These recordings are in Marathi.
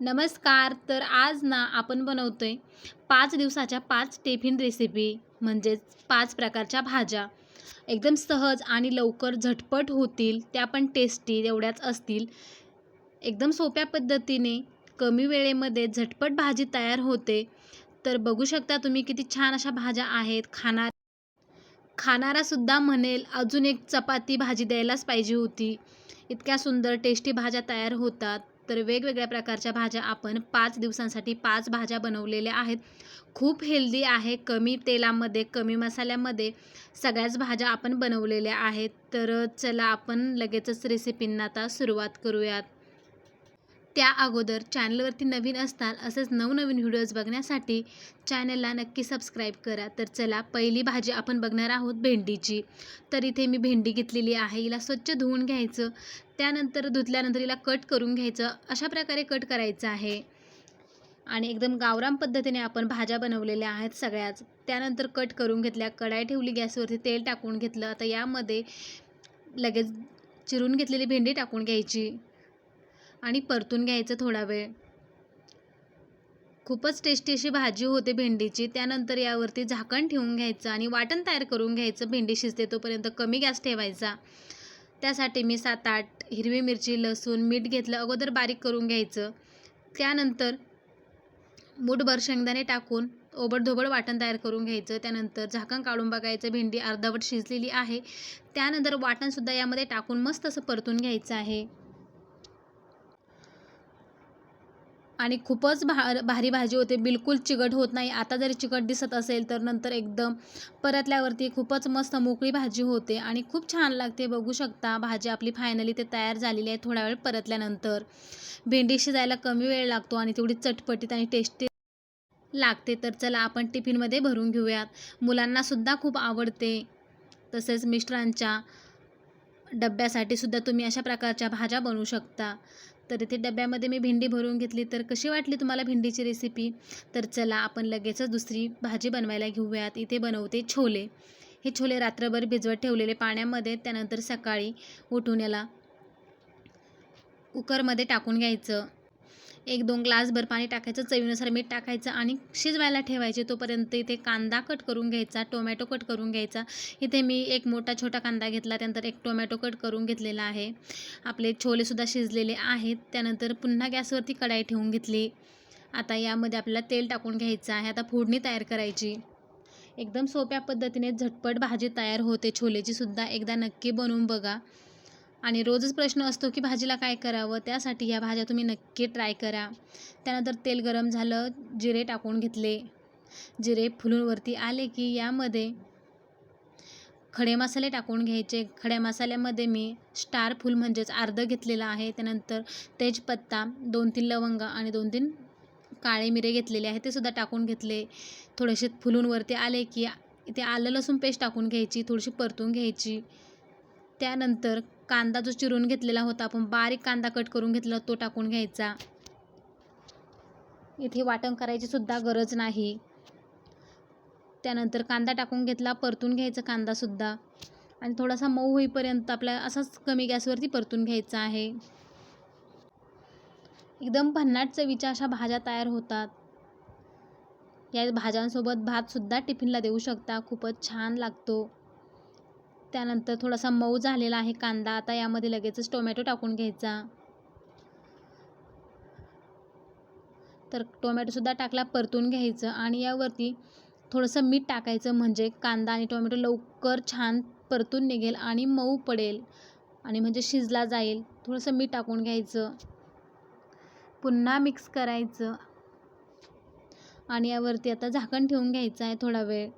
नमस्कार तर आज ना आपण बनवतो आहे पाच दिवसाच्या पाच टिफिन रेसिपी म्हणजेच पाच प्रकारच्या भाज्या. एकदम सहज आणि लवकर झटपट होतील त्या पण टेस्टी एवढ्याच असतील. एकदम सोप्या पद्धतीने कमी वेळेमध्ये झटपट भाजी तयार होते. तर बघू शकता तुम्ही किती छान अशा भाज्या आहेत. खाणार खाणारासुद्धा म्हणेल अजून एक चपाती भाजी द्यायलाच पाहिजे होती. इतक्या सुंदर टेस्टी भाज्या तयार होतात. तर वेगवेगळ्या प्रकारच्या भाज्या आपण पाच दिवसांसाठी पाच भाज्या बनवलेल्या आहेत. खूप हेल्दी आहे. कमी तेलामध्ये कमी मसाल्यामध्ये सगळ्याच भाज्या आपण बनवलेल्या आहेत. तर चला आपण लगेचच रेसिपींना आता सुरुवात करूयात. त्या अगोदर चॅनलवरती नवीन असताल असेच नवनवीन व्हिडिओज बघण्यासाठी चॅनलला नक्की सबस्क्राईब करा. तर चला पहिली भाजी आपण बघणार आहोत भेंडीची. तर इथे मी भेंडी घेतलेली आहे. हिला स्वच्छ धुवून घ्यायचं. त्यानंतर धुतल्यानंतर हिला कट करून घ्यायचं. अशा प्रकारे कट करायचं आहे. आणि एकदम गावराम पद्धतीने आपण भाज्या बनवलेल्या आहेत सगळ्याच. त्यानंतर कट करून घेतल्या. कढाई ठेवली गॅसवरती. तेल टाकून घेतलं. आता यामध्ये लगेच चिरून घेतलेली भेंडी टाकून घ्यायची. आणि परतून घ्यायचं थोडा वेळ. खूपच टेस्टी अशी भाजी होते भेंडीची. त्यानंतर यावरती झाकण ठेवून घ्यायचं आणि वाटण तयार करून घ्यायचं. भेंडी शिजते तोपर्यंत कमी गॅस ठेवायचा. त्यासाठी मी सात आठ हिरवी मिरची लसूण मीठ घेतलं अगोदर बारीक करून घ्यायचं. त्यानंतर मूठभर शेंगदाणे टाकून ओबडधोबड वाटण तयार करून घ्यायचं. त्यानंतर झाकण काढून बघायचं. भेंडी अर्धवट शिजलेली आहे. त्यानंतर वाटणसुद्धा यामध्ये टाकून मस्त असं परतून घ्यायचं आहे. आणि खूपच भा भारी भाजी होते. बिलकुल चिकट होत नाही. आता जरी चिकट दिसत असेल तर नंतर एकदम परतल्यावरती खूपच मस्त मोकळी भाजी होते आणि खूप छान लागते. बघू शकता भाजी आपली फायनली ते तयार झालेली आहे थोडा वेळ परतल्यानंतर. भेंडी शिजायला कमी वेळ लागतो आणि तेवढी चटपटीत आणि टेस्टी लागते. तर चला आपण टिफिनमध्ये भरून घेऊयात. मुलांनासुद्धा खूप आवडते. तसेच मिस्टरांच्या डब्यासाठी सुद्धा तुम्ही अशा प्रकारच्या भाज्या बनवू शकता. तर इथे डब्यामध्ये मी भेंडी भरून घेतली. तर कशी वाटली तुम्हाला भेंडीची रेसिपी तर चला आपण लगेचच दुसरी भाजी बनवायला घेऊयात. इथे बनवते छोले. हे छोले रात्रभर भिजवत ठेवलेले पाण्यामध्ये त्यानंतर सकाळी उठून याला कुकरमध्ये टाकून घ्यायचं. एक दोन ग्लासभर पाणी टाकायचं चवीनुसार मीठ टाकायचं आणि शिजवायला ठेवायचे. तोपर्यंत इथे कांदा कट करून घ्यायचा टोमॅटो कट करून घ्यायचा. इथे मी एक मोठा छोटा कांदा घेतला त्यानंतर एक टोमॅटो कट करून घेतलेला आहे. आपले छोलेसुद्धा शिजलेले आहेत. त्यानंतर पुन्हा गॅसवरती कढाई ठेवून घेतली. आता यामध्ये आपल्याला तेल टाकून घ्यायचं आहे. आता फोडणी तयार करायची. एकदम सोप्या पद्धतीने झटपट भाजी तयार होते. छोलेची सुद्धा एकदा नक्की बनवून बघा. आणि रोजच प्रश्न असतो की भाजीला काय करावं? त्यासाठी ह्या भाज्या तुम्ही नक्की ट्राय करा. त्यानंतर तेल गरम झालं जिरे टाकून घेतले. जिरे फुलून वरती आले की यामध्ये खडे मसाले टाकून घ्यायचे. खड्या मसाल्यामध्ये मी स्टार फूल म्हणजेच अर्ध घेतलेलं आहे. त्यानंतर तेजपत्ता दोन तीन लवंग आणि दोन तीन काळे मिरे घेतलेले आहे ते सुद्धा टाकून घेतले. थोडेसे फुलून वरती आले की इथे आलं लसूण पेस्ट टाकून घ्यायची थोडीशी परतून घ्यायची. त्यानंतर कांदा जो चिरून घेतलेला होता आपण बारीक कांदा कट करून घेतला तो टाकून घ्यायचा. इथे वाटण करायची सुद्धा गरज नाही. त्यानंतर कांदा टाकून घेतला परतून घ्यायचा कांदासुद्धा आणि थोडासा मऊ होईपर्यंत आपल्या असाच कमी गॅसवरती परतून घ्यायचा आहे. एकदम भन्नाट चवीच्या अशा भाज्या तयार होतात. या भाज्यांसोबत भातसुद्धा टिफिनला देऊ शकता. खूपच छान लागतो. त्यानंतर थोडासा मऊ झालेला आहे कांदा. आता यामध्ये लगेचच टोमॅटो टाकून घ्यायचा. तर टोमॅटोसुद्धा टाकला परतून घ्यायचं आणि यावरती थोडंसं मीठ टाकायचं. म्हणजे कांदा आणि टोमॅटो लवकर छान परतून निघेल आणि मऊ पडेल आणि म्हणजे शिजला जाईल. थोडंसं मीठ टाकून घ्यायचं. पुन्हा मिक्स करायचं. आणि यावरती आता झाकण ठेवून घ्यायचं आहे थोडा वेळ.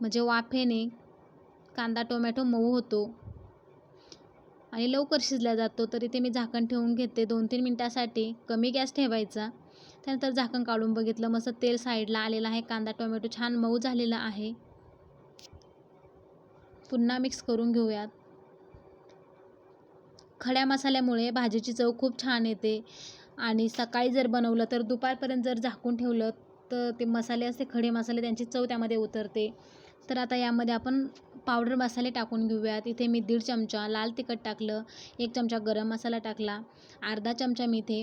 म्हणजे वाफेने कांदा टोमॅटो मऊ होतो. आणि लवकर शिजला जातो तर इथे मी झाकण ठेवून घेते. दोन तीन मिनटासाठी कमी गॅस ठेवायचा. त्यानंतर झाकण काढून बघितलं मस्त तेल साईडला आलेलं आहे. कांदा टोमॅटो छान मऊ झालेला आहे. पुन्हा मिक्स करून घेऊयात. खड्या मसाल्यामुळे भाजीची चव खूप छान येते. आणि सकाळी जर बनवलं तर दुपारपर्यंत जर झाकून ठेवलं तर ते मसाले असते खडे मसाले त्यांची चव त्यामध्ये उतरते. तर आता यामध्ये आपण पावडर मसाले टाकून घेऊयात. इथे मी दीड चमचा लाल तिखट टाकलं एक चमचा गरम मसाला टाकला अर्धा चमचा मी इथे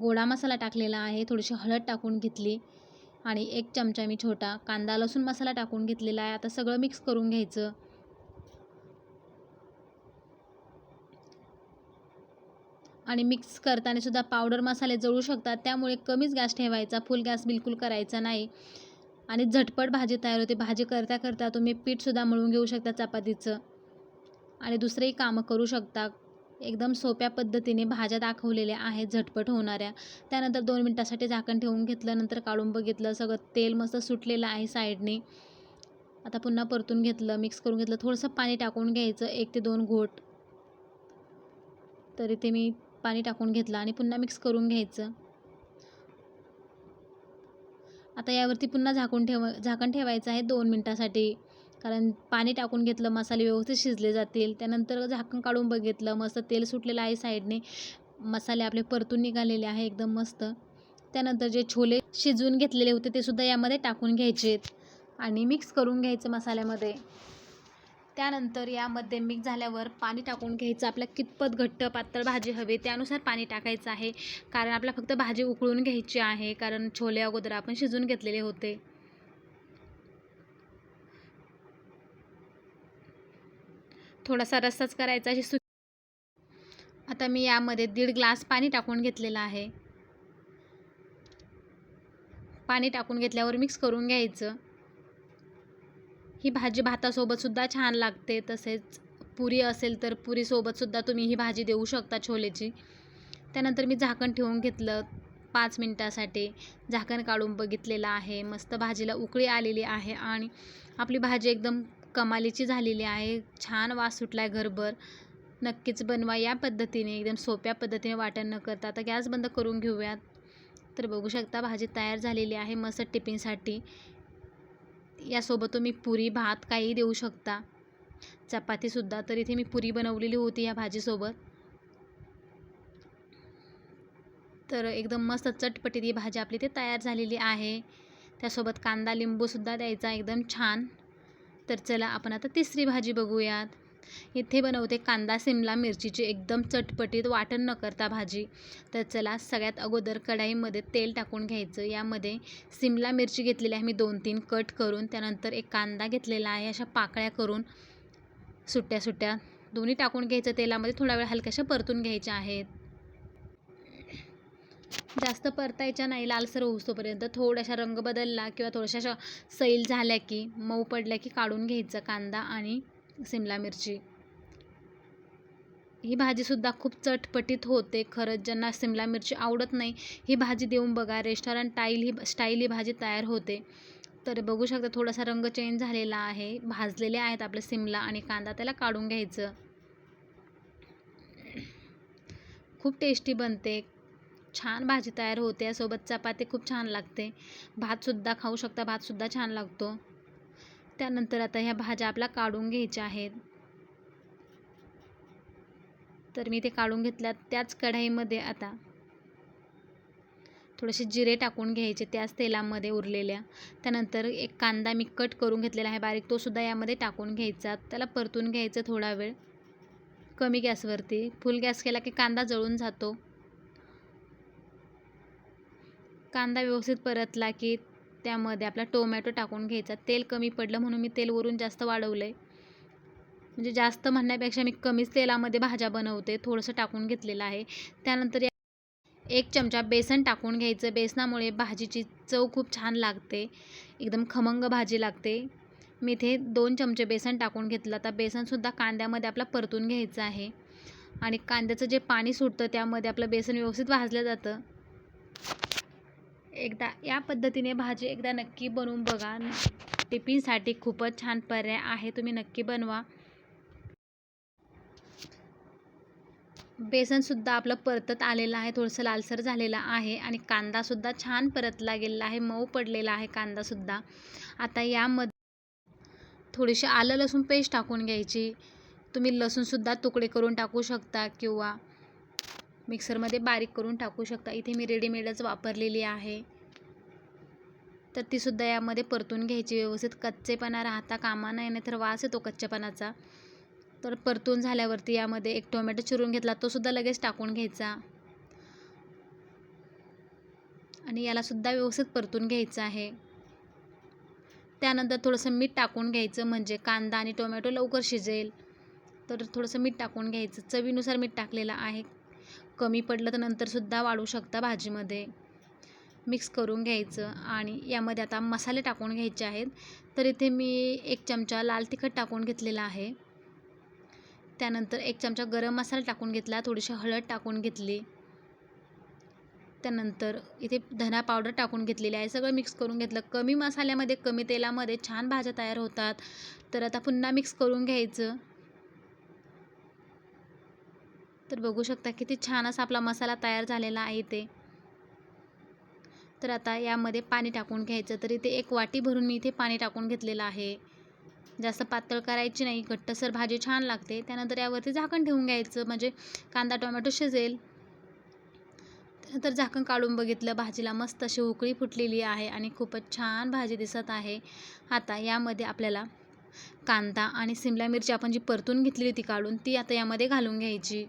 गोडा मसाला टाकलेला आहे थोडीशी हळद टाकून घेतली आणि एक चमचा मी छोटा कांदा लसूण मसाला टाकून घेतलेला आहे. आता सगळं मिक्स करून घ्यायचं. आणि मिक्स करताना सुद्धा पावडर मसाले जळू शकतात त्यामुळे कमीच गॅस ठेवायचा फुल गॅस बिलकुल करायचा नाही. आणि झटपट भाजी तयार होते. भाजी करता करता तुम्ही पीठसुद्धा मळून घेऊ शकता चपातीचं. आणि दुसरेही कामं करू शकता. एकदम सोप्या पद्धतीने भाज्या दाखवलेल्या आहेत झटपट होणाऱ्या. त्यानंतर दोन मिनटासाठी झाकण ठेवून घेतलं नंतर काढून बघितलं. सगळं तेल मस्त सुटलेलं आहे साईडने. आता पुन्हा परतून घेतलं मिक्स करून घेतलं. थोडंसं पाणी टाकून घ्यायचं एक ते दोन घोट. तरी ते मी पाणी टाकून घेतलं आणि पुन्हा मिक्स करून घ्यायचं. आता यावरती पुन्हा झाकून ठेव झाकण ठेवायचं आहे दोन मिनटासाठी. कारण पाणी टाकून घेतलं मसाले व्यवस्थित शिजले जातील. त्यानंतर झाकण काढून बघितलं मस्त तेल सुटलेलं आहे साईडने. मसाले आपले परतून निघालेले आहे एकदम मस्त. त्यानंतर जे छोले शिजवून घेतलेले होते ते सुद्धा यामध्ये टाकून घ्यायचे आणि मिक्स करून घ्यायचं मसाल्यामध्ये. त्यानंतर यामध्ये मिक्स झाल्यावर पाणी टाकून घ्यायचं. आपल्याला कितपत घट्ट पातळ भाजी हवी त्यानुसार पाणी टाकायचं आहे. कारण आपला फक्त भाजी उकळून घ्यायची आहे कारण छोले अगोदर आपण शिजवून घेतलेले होते. थोडासा रस्साच करायचा अशी आता मी यामध्ये दीड ग्लास पाणी टाकून घेतलेलं आहे. पाणी टाकून घेतल्यावर मिक्स करून घ्यायचं. ही भाजी भातासोबतसुद्धा छान लागते. तसेच पुरी असेल तर पुरीसोबतसुद्धा तुम्ही ही भाजी देऊ शकता छोलेची. त्यानंतर मी झाकण ठेवून घेतलं पाच मिनटासाठी. झाकण काढून बघितलेलं आहे. मस्त भाजीला उकळी आलेली आहे आणि आपली भाजी एकदम कमालीची झालेली आहे. छान वास सुटला आहे घरभर. नक्कीच बनवा या पद्धतीने. एकदम सोप्या पद्धतीने वाटण न करता. आता गॅस बंद करून घेऊयात. तर बघू शकता भाजी तयार झालेली आहे मस्त टिफिनसाठी. यासोबत तुम्ही पुरी भात काही देऊ शकता. चपातीसुद्धा. तर इथे मी पुरी बनवलेली होती या भाजीसोबत. तर एकदम मस्त चटपटीत ही भाजी आपली ते तयार झालेली आहे. त्यासोबत कांदा लिंबूसुद्धा द्यायचा. एकदम छान. तर चला आपण आता तिसरी भाजी बघूयात. इथे बनवते कांदा सिमला मिरचीची एकदम चटपटीत वाटण न करता भाजी. तर चला सगळ्यात अगोदर कढाईमध्ये तेल टाकून घ्यायचं. यामध्ये सिमला मिरची घेतलेली आहे. मी दोन तीन कट करून त्यानंतर एक कांदा घेतलेला आहे. अशा पाकळ्या करून सुट्ट्या सुट्ट्या दोन्ही टाकून घ्यायचं. तेलामध्ये थोडा वेळ हलक्याशा परतून घ्यायच्या आहेत. जास्त परतायच्या नाही. लालसर होऊस्तोपर्यंत थोड्याशा रंग बदलला किंवा थोड्याशा सैल झाल्या की मऊ पडल्या की काढून घ्यायचं कांदा आणि सिमला मिरची. ही भाजीसुद्धा खूप चटपटीत होते. खरंच ज्यांना सिमला मिरची आवडत नाही ही भाजी देऊन बघा. रेस्टॉरंट टाईल ही स्टाईल ही भाजी तयार होते. तर बघू शकता थोडासा रंग चेंज झालेला आहे. भाजलेले आहेत आपलं सिमला आणि कांदा त्याला काढून घ्यायचं. खूप टेस्टी बनते. छान भाजी तयार होते. यासोबत चपाती खूप छान लागते. भातसुद्धा खाऊ शकता. भातसुद्धा छान लागतो. त्यानंतर आता ह्या भाज्या आपल्या काढून घ्यायच्या आहेत. तर मी ते काढून घेतल्या त्याच कढाईमध्ये आता. थोडेसे जिरे टाकून घ्यायचे त्याच तेलामध्ये उरलेल्या. त्यानंतर एक कांदा मी कट करून घेतलेला आहे बारीक तो सुद्धा यामध्ये टाकून घ्यायचा. त्याला परतून घ्यायचं थोडा वेळ. कमी गॅसवरती. फुल गॅस केला की कांदा जळून जातो. कांदा व्यवस्थित परतला की त्यामध्ये आपला टोमॅटो टाकून घ्यायचा. तेल कमी पडलं म्हणून मी तेल वरून जास्त वाढवलं आहे म्हणजे जास्त म्हणण्यापेक्षा मी कमीच तेलामध्ये भाज्या बनवते थोडंसं टाकून घेतलेलं आहे. त्यानंतर एक चमचा बेसन टाकून घ्यायचं. बेसनामुळे भाजीची चव खूप छान लागते. एकदम खमंग भाजी लागते. मी इथे दोन चमचे बेसन टाकून घेतलं. आता बेसनसुद्धा कांद्यामध्ये आपला परतून घ्यायचं आहे. आणि कांद्याचं जे पाणी सुटतं त्यामध्ये आपलं बेसन व्यवस्थित भाजलं जातं. एकदा या पद्धतीने भाजी एकदा नक्की बनवून बघा. टिफिनसाठी खूपच छान पर्याय आहे. तुम्ही नक्की बनवा. बेसनसुद्धा आपलं परतत आलेलं आहे. थोडंसं लालसर झालेलं आहे आणि कांदासुद्धा छान परतला गेलेला आहे. मऊ पडलेला आहे कांदासुद्धा. आता यामध्ये थोडीशी आलं लसूण पेस्ट टाकून घ्यायची. तुम्ही लसूणसुद्धा तुकडे करून टाकू शकता किंवा मिक्सरमध्ये बारीक करून टाकू शकता. इथे मी रेडीमेडच वापरलेली आहे. तर तीसुद्धा यामध्ये परतून घ्यायची व्यवस्थित. कच्चेपणा राहता कामा नाही नाही तर वास येतो कच्चेपणाचा. तर परतून झाल्यावरती यामध्ये एक टोमॅटो चिरून घेतला. तोसुद्धा लगेच टाकून घ्यायचा. आणि यालासुद्धा व्यवस्थित परतून घ्यायचं आहे. त्यानंतर थोडंसं मीठ टाकून घ्यायचं म्हणजे कांदा आणि टोमॅटो लवकर शिजेल. तर थोडंसं मीठ टाकून घ्यायचं. चवीनुसार मीठ टाकलेलं आहे. कमी पडलं तर नंतरसुद्धा वाढू शकता भाजीमध्ये. मिक्स करून घ्यायचं आणि यामध्ये आता मसाले टाकून घ्यायचे आहेत. तर इथे मी एक चमचा लाल तिखट टाकून घेतलेला आहे. त्यानंतर एक चमचा गरम मसाला टाकून घेतला थोडीशी हळद टाकून घेतली. त्यानंतर इथे धना पावडर टाकून घेतलेली आहे. सगळं मिक्स करून घेतलं. कमी मसाल्यामध्ये कमी तेलामध्ये छान भाज्या तयार होतात. तर आता पुन्हा मिक्स करून घ्यायचं. तर बघू शकता किती छान असा आपला मसाला तयार झालेला आहे ते तर आता यामध्ये पाणी टाकून घ्यायचं. तर इथे एक वाटी भरून मी इथे पाणी टाकून घेतलेलं आहे. जास्त पातळ करायची नाही. घट्टसर भाजी छान लागते. त्यानंतर यावरती झाकण ठेवून घ्यायचं. म्हणजे कांदा टोमॅटो शिजेल. त्यानंतर झाकण काढून बघितलं. भाजीला मस्त अशी उकळी फुटलेली आहे आणि खूपच छान भाजी दिसत आहे. आता यामध्ये आपल्याला कांदा आणि सिमला मिरची आपण जी परतून घेतली होती काढून ती आता यामध्ये घालून घ्यायची.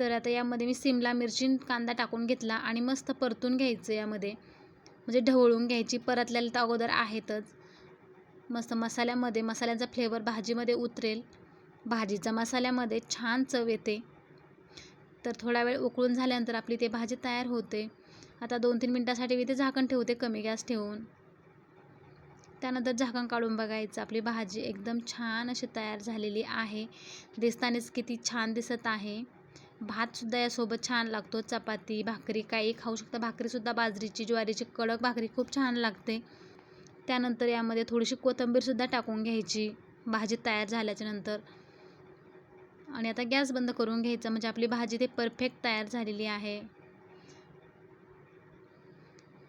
तर आता यामध्ये मी सिमला मिरची कांदा टाकून घेतला आणि मस्त परतून घ्यायचं यामध्ये. म्हणजे ढवळून घ्यायची परतलेलं तर अगोदर आहेतच. मस्त मसाल्यामध्ये मसाल्याचा फ्लेवर भाजीमध्ये उतरेल. भाजीचा मसाल्यामध्ये छान चव येते. तर थोडा वेळ उकळून झाल्यानंतर आपली ते भाजी तयार होते. आता दोन तीन मिनटासाठी मी ते झाकण ठेवते कमी गॅस ठेवून. त्यानंतर झाकण काढून बघायचं. आपली भाजी एकदम छान अशी तयार झालेली आहे. दिसतानाच किती छान दिसत आहे. भातसुद्धा यासोबत छान लागतो. चपाती भाकरी काही खाऊ शकता. भाकरीसुद्धा बाजरीची ज्वारीची कडक भाकरी खूप छान लागते. त्यानंतर यामध्ये थोडीशी कोथिंबीरसुद्धा टाकून घ्यायची. भाजी तयार झाल्याच्यानंतर आणि आता गॅस बंद करून घ्यायचा. म्हणजे आपली भाजी ते परफेक्ट तयार झालेली आहे.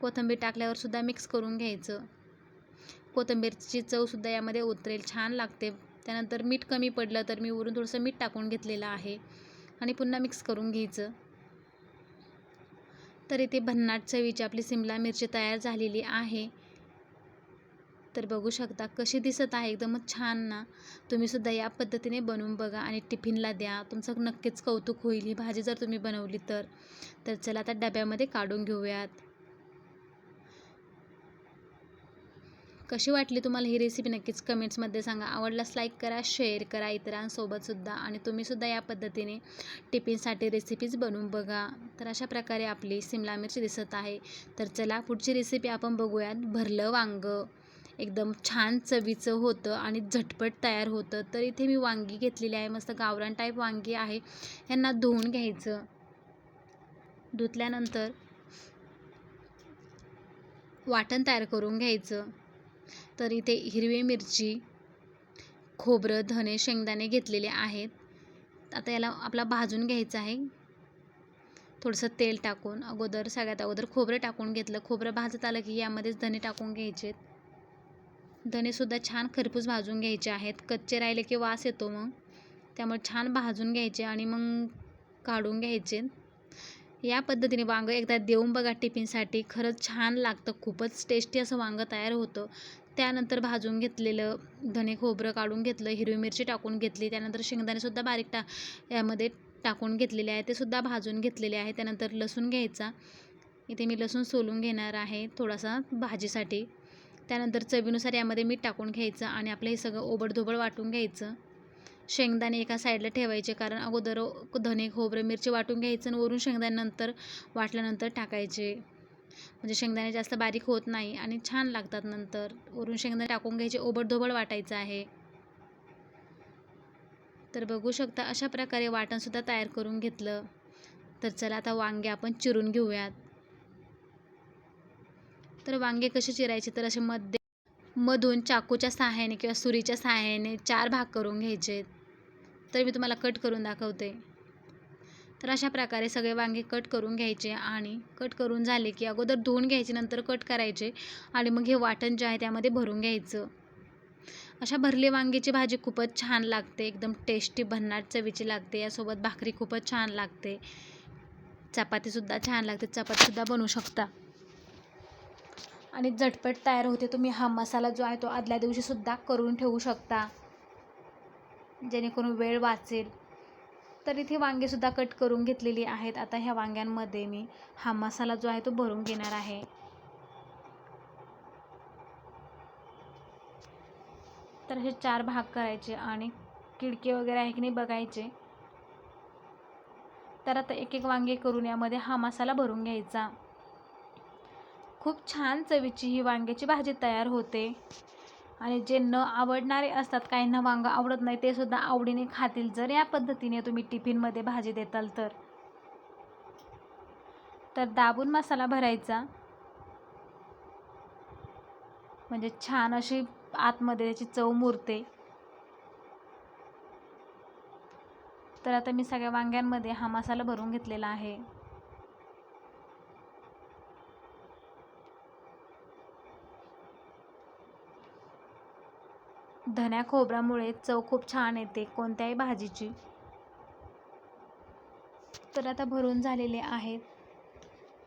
कोथिंबीर टाकल्यावर सुद्धा मिक्स करून घ्यायचं. कोथिंबीरची चवसुद्धा यामध्ये उतरेल. छान लागते. त्यानंतर मीठ कमी पडलं तर मी वरून थोडंसं मीठ टाकून घेतलेलं आहे. आणि पुन्हा मिक्स करून घ्यायचं. तर इथे भन्नाट चवीची आपली सिमला मिरची तयार झालेली आहे. तर बघू शकता कशी दिसत आहे एकदमच छान ना. तुम्हीसुद्धा या पद्धतीने बनवून बघा आणि टिफिनला द्या. तुमचं नक्कीच कौतुक होईल. ही भाजी जर तुम्ही बनवली तर. तर चला आता डब्यामध्ये काढून घेऊयात. कशी वाटली तुम्हाला ही रेसिपी नक्कीच कमेंट्समध्ये सांगा. आवडल्यास लाईक करा शेअर करा इतरांसोबतसुद्धा आणि तुम्हीसुद्धा या पद्धतीने टिफिनसाठी रेसिपीज बनवून बघा. तर अशा प्रकारे आपली सिमला मिरची दिसत आहे. तर चला पुढची रेसिपी आपण बघूयात. भरलं वांगं. एकदम छान चवीचं होतं आणि झटपट तयार होतं. तर इथे मी वांगी घेतलेली आहे. मस्त गावरान टाईप वांगी आहे. यांना धुवून घ्यायचं. धुतल्यानंतर वाटण तयार करून घ्यायचं. तर इथे हिरवी मिरची खोबरं धने शेंगदाणे घेतलेले आहेत. आता याला आपला भाजून घ्यायचं आहे. थोडंसं तेल टाकून अगोदर सगळ्यात अगोदर खोबरं टाकून घेतलं. खोबरं भाजत आलं की यामध्येच धने टाकून घ्यायचे. धनेसुद्धा छान खरपूस भाजून घ्यायचे आहेत. कच्चे राहिले की वास येतो मग. त्यामुळे छान भाजून घ्यायचे आणि मग काढून घ्यायचे. या पद्धतीने वांगं एकदा देऊन बघा टिफिनसाठी. खरंच छान लागतं. खूपच टेस्टी असं वांगं तयार होतं. त्यानंतर भाजून घेतलेलं धने खोबरं काढून घेतलं हिरवी मिरची टाकून घेतली. त्यानंतर शेंगदाणेसुद्धा बारीक टा यामध्ये टाकून घेतलेले आहे ते सुद्धा भाजून घेतलेले आहे त्यानंतर लसूण घ्यायचा. इथे मी लसूण सोलून घेणार आहे थोडासा भाजीसाठी. त्यानंतर चवीनुसार यामध्ये मीठ टाकून घ्यायचं आणि आपलं हे सगळं ओबडधोबड वाटून घ्यायचं. शेंगदाणे एका साईडला ठेवायचे कारण अगोदर धने खोबरं मिरची वाटून घ्यायचं आणि वरून शेंगदाणे नंतर वाटल्यानंतर टाकायचे. म्हणजे शेंगदाणे जास्त बारीक होत नाही आणि छान लागतात नंतर. वरून शेंगदाणे टाकून घ्यायचे ओबडधोबड वाटायचं आहे. तर बघू शकता अशा प्रकारे वाटणसुद्धा तयार करून घेतलं. तर चला आता वांगे आपण चिरून घेऊयात. तर वांगे कसे चिरायचे तर असे मध्ये मधून चाकूच्या सहाय्याने किंवा सुरीच्या सहाय्याने चार भाग करून घ्यायचे तर मी तुम्हाला कट करून दाखवते. तर अशा प्रकारे सगळे वांगे कट करून घ्यायचे आणि कट करून झाले की अगोदर धुवून घ्यायचे नंतर कट करायचे आणि मग हे वाटण जे आहे त्यामध्ये भरून घ्यायचं. अशा भरली वांग्याची भाजी खूपच छान लागते एकदम टेस्टी भन्नाट चवीची लागते यासोबत भाकरी खूपच छान लागते. चपातीसुद्धा छान लागते चपातीसुद्धा बनवू शकता. आणि झटपट तयार होते तुम्ही हा मसाला जो आहे तो आदल्या दिवशीसुद्धा करून ठेवू शकता. जेणेकरून वेळ वाचेल. तर इथे वांगेसुद्धा कट करून घेतलेली आहेत. आता ह्या वांग्यांमध्ये मी हा मसाला जो आहे तो भरून घेणार आहे. तर हे चार भाग करायचे आणि किडके वगैरे आहे की नाही बघायचे. तर आता एक एक वांगे करून यामध्ये हा मसाला भरून घ्यायचा. खूप छान चवीची ही वांग्याची भाजी तयार होते. आणि जे न आवडणारे असतात काहींना वांगं आवडत नाही ते सुद्धा आवडीने खातील. जर या पद्धतीने तुम्ही टिफिनमध्ये भाजी देताल तर. तर दाबून मसाला भरायचा. म्हणजे छान अशी आतमध्ये त्याची चव मुरते. तर आता मी सगळ्या वांग्यांमध्ये हा मसाला भरून घेतलेला आहे. धन्या खोबऱ्यामुळे चव खूप छान येते कोणत्याही भाजीची. तर आता भरून झालेले आहेत.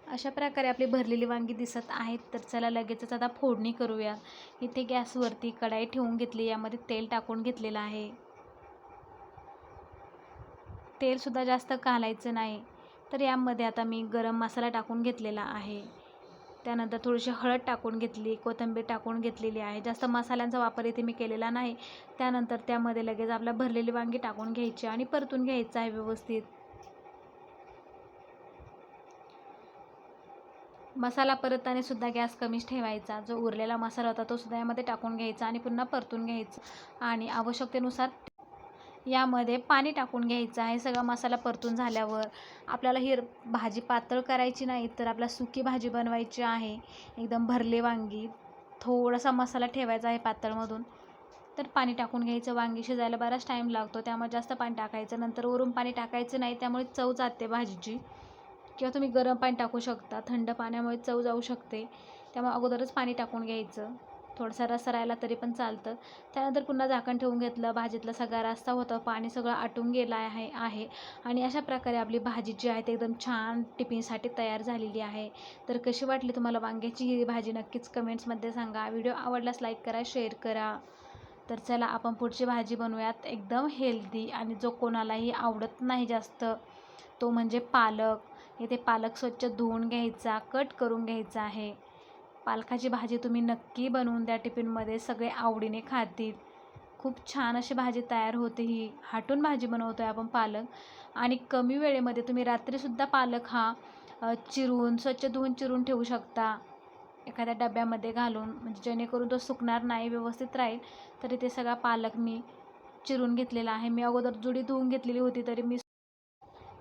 अशा प्रकारे आपली भरलेली वांगी दिसत आहेत. तर चला लगेचच आता फोडणी करूया. इथे गॅसवरती कढाई ठेवून घेतली. यामध्ये तेल टाकून घेतलेलं आहे. तेलसुद्धा जास्त घालायचं नाही. तर यामध्ये आता मी गरम मसाला टाकून घेतलेला आहे. त्यानंतर थोडीशी हळद टाकून घेतली कोथिंबीर टाकून घेतलेली आहे. जास्त मसाल्यांचा वापर इथे मी केलेला नाही. त्यानंतर त्यामध्ये लगेच आपल्या भरलेली वांगी टाकून घ्यायची आणि परतून घ्यायचं आहे व्यवस्थित. मसाला परतताना सुद्धा गॅस कमीच ठेवायचा. जो उरलेला मसाला होता तो सुद्धा यामध्ये टाकून घ्यायचा आणि पुन्हा परतून घ्यायचा. आणि आवश्यकतेनुसार यामध्ये पाणी टाकून घ्यायचं आहे. सगळा मसाला परतून झाल्यावर आपल्याला ही भाजी पातळ करायची नाही तर आपल्याला सुकी भाजी बनवायची आहे. एकदम भरले वांगी. थोडासा मसाला ठेवायचा आहे पातळमधून. तर पाणी टाकून घ्यायचं. वांगी शिजायला बराच टाईम लागतो. त्यामुळे जास्त पाणी टाकायचं. नंतर वरून पाणी टाकायचं नाही. त्यामुळे चव जाते भाजीची. किंवा तुम्ही गरम पाणी टाकू शकता. थंड पाण्यामुळे चव जाऊ शकते. त्यामुळे अगोदरच पाणी टाकून घ्यायचं. थोडासा रस राहिला तरी पण चालतं. त्यानंतर पुन्हा झाकण ठेवून घेतलं. भाजीतला सगळा रस्ता होता. पाणी सगळं आटून गेलं आहे आहे. आणि अशा प्रकारे आपली भाजी जी आहे ती एकदम छान टिफिनसाठी तयार झालेली आहे. तर कशी वाटली तुम्हाला वांग्याची ही भाजी? नक्कीच कमेंट्समध्ये सांगा. व्हिडिओ आवडल्यास लाईक करा शेअर करा. तर चला आपण पुढची भाजी बनवूयात. एकदम हेल्दी आणि जो कोणालाही आवडत नाही जास्त तो म्हणजे पालक. इथे पालक स्वच्छ धुवून घ्यायचा कट करून घ्यायचा आहे. पालकाची भाजी तुम्ही नक्की बनवून द्या टिफिनमध्ये सगळे आवडीने खातील. खूप छान अशी भाजी तयार होते ही. हाटून भाजी बनवतो आहे आपण पालक. आणि कमी वेळेमध्ये तुम्ही रात्रीसुद्धा पालक हा चिरून स्वच्छ धुवून चिरून ठेवू शकता. एखाद्या डब्यामध्ये घालून म्हणजे जेणेकरून तो सुकणार नाही व्यवस्थित राहील तरी ते सगळा पालक मी चिरून घेतलेला आहे. मी अगोदर जुडी धुवून घेतलेली होती तरी मी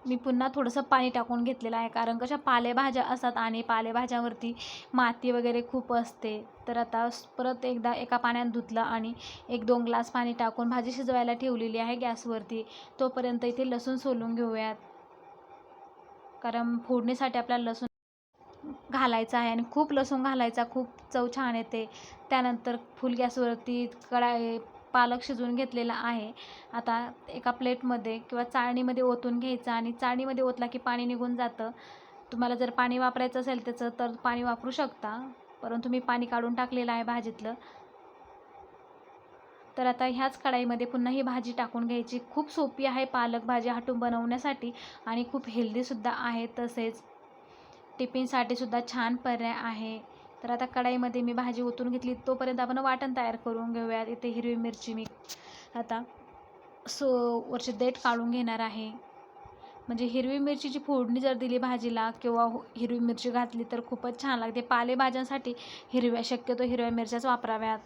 मी पुन्हा थोडंसं पाणी टाकून घेतलेलं आहे. कारण कशा पालेभाज्या असतात आणि पालेभाज्यावरती माती वगैरे खूप असते. तर आता परत एकदा एका पाण्यात धुतलं आणि एक दोन ग्लास पाणी टाकून भाजी शिजवायला ठेवलेली आहे गॅसवरती. तोपर्यंत इथे लसूण सोलून घेऊयात. कारण फोडणीसाठी आपल्याला लसूण घालायचा आहे आणि खूप लसूण घालायचा खूप चव छान येते. त्यानंतर फुल गॅसवरती कढाई पालक शिजवून घेतलेला आहे. आता एका प्लेटमध्ये किंवा चाळणीमध्ये ओतून घ्यायचं आणि चाळणीमध्ये ओतला की पाणी निघून जातं. तुम्हाला जर पाणी वापरायचं असेल त्याचं तर पाणी वापरू शकता परंतु मी पाणी काढून टाकलेलं आहे भाजीतलं. तर आता ह्याच कढाईमध्ये पुन्हा ही भाजी टाकून घ्यायची. खूप सोपी आहे पालक भाजी हटून बनवण्यासाठी आणि खूप हेल्दीसुद्धा आहे. तसेच टिफिनसाठी सुद्धा छान पर्याय आहे. तर आता कढाईमध्ये मी भाजी ओतून घेतली. तोपर्यंत आपण वाटण तयार करून घेऊयात इथे हिरवी मिरची मी आता सो वरचे देठ काढून घेणार आहे. म्हणजे हिरवी मिरचीची फोडणी जर दिली भाजीला किंवा हो हिरवी मिरची घातली तर खूपच छान लागते. पालेभाज्यांसाठी हिरव्या शक्यतो हिरव्या मिरच्याच वापराव्यात.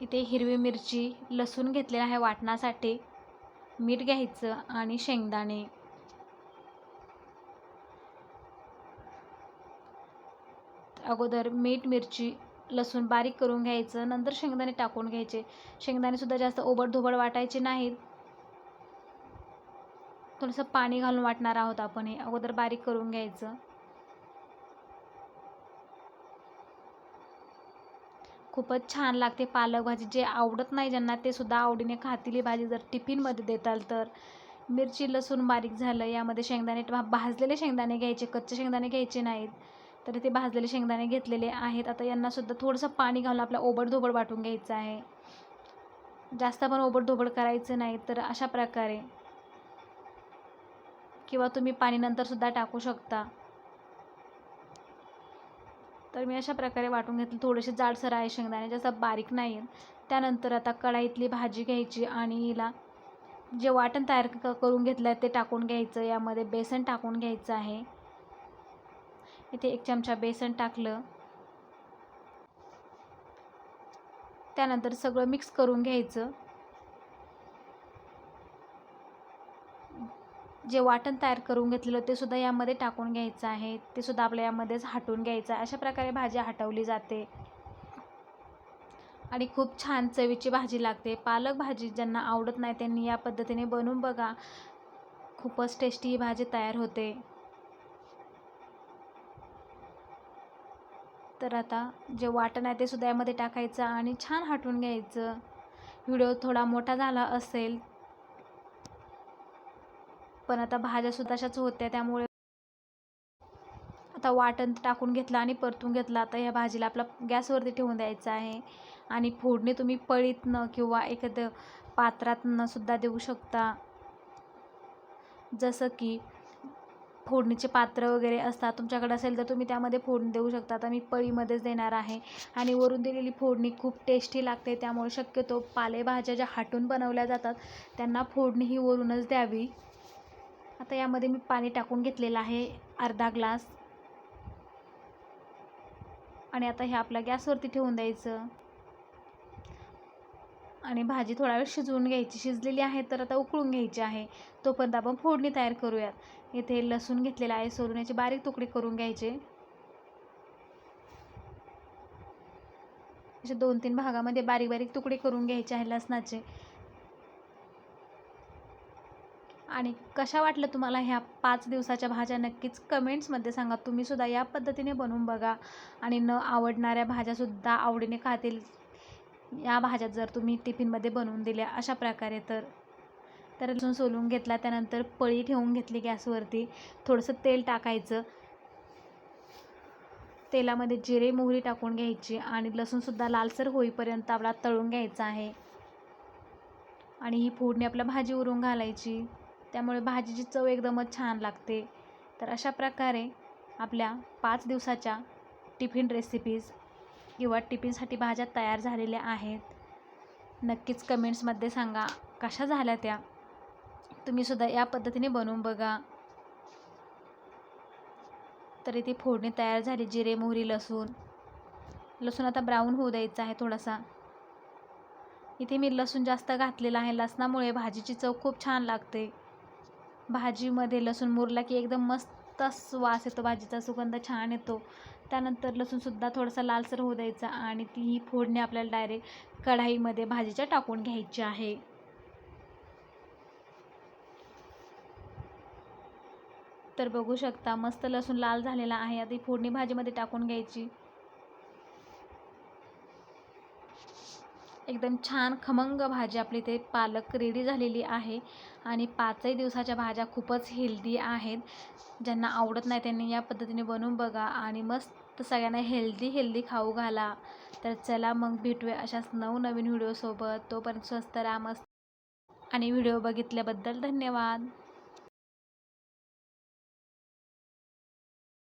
इथे हिरवी मिरची लसूण घेतलेला आहे वाटण्यासाठी मीठ घ्यायचं आणि शेंगदाणे. अगोदर मीठ मिरची लसूण बारीक करून घ्यायचं. नंतर शेंगदाणे टाकून घ्यायचे. शेंगदाणेसुद्धा जास्त ओबडधोबड वाटायचे नाहीत. थोडंसं पाणी घालून वाटणार आहोत आपण हे. अगोदर बारीक करून घ्यायचं. खूपच छान लागते पालक भाजी. जे आवडत नाही ज्यांना ते सुद्धा आवडीने खातील. ही भाजी जर टिफिनमध्ये देताल तर. मिरची लसूण बारीक झालं. यामध्ये शेंगदाणे भाजलेले शेंगदाणे घ्यायचे. कच्चे शेंगदाणे घ्यायचे नाहीत. तर ते भाजलेले शेंगदाणे घेतलेले आहेत. आता यांनासुद्धा थोडंसं पाणी घालून आपला ओबडधोबड वाटून घ्यायचं आहे. जास्त पण ओबडधोबड करायचं नाही तर अशा प्रकारे. किंवा तुम्ही पाणी नंतरसुद्धा टाकू शकता. तर मी अशा प्रकारे वाटून घेतलं. थोडेसे जाडसर आहे शेंगदाणे जास्त बारीक नाही. आहेत त्यानंतर आता कढाईतली भाजी घ्यायची आणि हिला जे वाटण तयार क करून घेतलं आहे ते टाकून घ्यायचं. यामध्ये बेसन टाकून घ्यायचं आहे. इथे एक चमचा बेसन टाकलं. त्यानंतर सगळं मिक्स करून घ्यायचं. जे वाटण तयार करून घेतलेलं ते सुद्धा यामध्ये टाकून घ्यायचं आहे. ते सुद्धा आपल्या यामध्येच हटवून घ्यायचं आहे. अशा प्रकारे भाजी हटवली जाते. आणि खूप छान चवीची भाजी लागते. पालक भाजी ज्यांना आवडत नाही त्यांनी या पद्धतीने बनवून बघा. खूपच टेस्टी ही भाजी तयार होते. तर आता जे वाटण आहे ते सुद्धा यामध्ये टाकायचं आणि छान हटवून घ्यायचं. व्हिडिओ थोडा मोठा झाला असेल. पण आता भाज्यासुद्धा अशाच होत्या त्यामुळे आता वाटण टाकून घेतलं आणि परतून घेतलं. आता ह्या भाजीला आपला गॅसवरती ठेवून द्यायचं आहे. आणि फोडणी तुम्ही पळीतनं किंवा एखादं पात्रातनं सुद्धा देऊ शकता. जसं की फोडणीचे पात्र वगैरे असतात तुमच्याकडे असेल तर तुम्ही त्यामध्ये फोडणी देऊ शकता. आता मी पळीमध्येच देणार आहे आणि वरून दिलेली फोडणी खूप टेस्टी लागते त्यामुळे शक्यतो पालेभाज्या ज्या हाटून बनवल्या जातात त्यांना फोडणी ही वरूनच द्यावी. आता यामध्ये मी पाणी टाकून घेतलेलं आहे अर्धा ग्लास. आणि आता हे आपल्या गॅसवरती ठेवून द्यायचं. आणि भाजी थोडा वेळ शिजवून घ्यायची. शिजलेली आहे तर आता उकळून घ्यायची आहे. तोपर्यंत आपण फोडणी तयार करूयात. इथे लसूण घेतलेला आहे. सोलून याचे बारीक तुकडे करून घ्यायचे. असे दोन तीन भागामध्ये बारीक बारीक तुकडे करून घ्यायचे आहे लसणाचे. आणि कशा वाटलं तुम्हाला ह्या पाच दिवसाच्या भाज्या? नक्कीच कमेंट्समध्ये सांगा. तुम्हीसुद्धा या पद्धतीने बनवून बघा. आणि न आवडणाऱ्या भाज्यासुद्धा आवडीने खातील. या भाज्या जर तुम्ही टिफिनमध्ये बनवून दिल्या अशा प्रकारे तर तर लसूण सोलून घेतला त्यानंतर पळी ठेवून घेतली गॅसवरती. थोडंसं तेल टाकायचं. तेलामध्ये जिरे मोहरी टाकून घ्यायची आणि लसूणसुद्धा लालसर होईपर्यंत आपला तळून घ्यायचा आहे. आणि ही फोडणी आपल्या भाजीवरून घालायची. त्यामुळे भाजीची चव एकदमच छान लागते. तर अशा प्रकारे आपल्या पाच दिवसाच्या टिफिन रेसिपीज किंवा टिफिनसाठी भाज्या तयार झालेल्या आहेत. नक्कीच कमेंट्समध्ये सांगा कशा झाल्या त्या? तुम्हीसुद्धा या पद्धतीने बनवून बघा. तर इथे फोडणी तयार झाली जिरे मोहरी लसूण. लसूण आता ब्राऊन होऊ द्यायचा आहे थोडासा. इथे मी लसूण जास्त घातलेला आहे लसणामुळे भाजीची चव खूप छान लागते. भाजीमध्ये लसूण मुरला की एकदम मस्त मस्त वास येतो भाजीचा सुगंध छान येतो. त्यानंतर लसूणसुद्धा थोडासा लालसर होऊ द्यायचा आणि ती ही फोडणी आपल्याला डायरेक्ट कढाईमध्ये भाजीच्या टाकून घ्यायची आहे. तर बघू शकता मस्त लसूण लाल झालेला आहे. आता ही फोडणी भाजीमध्ये टाकून घ्यायची. एकदम छान खमंग भाजी आपली ते पालक रेडी झालेली आहे. आणि पाचही दिवसाच्या भाज्या खूपच हेल्दी आहेत. ज्यांना आवडत नाही त्यांनी या पद्धतीने बनवून बघा आणि मस्त सगळ्यांना हेल्दी हेल्दी खाऊ घाला. तर चला मग भेटूया अशाच नवनवीन व्हिडिओसोबत तोपर्यंत स्वस्त राहा मस्त. आणि व्हिडिओ बघितल्याबद्दल धन्यवाद.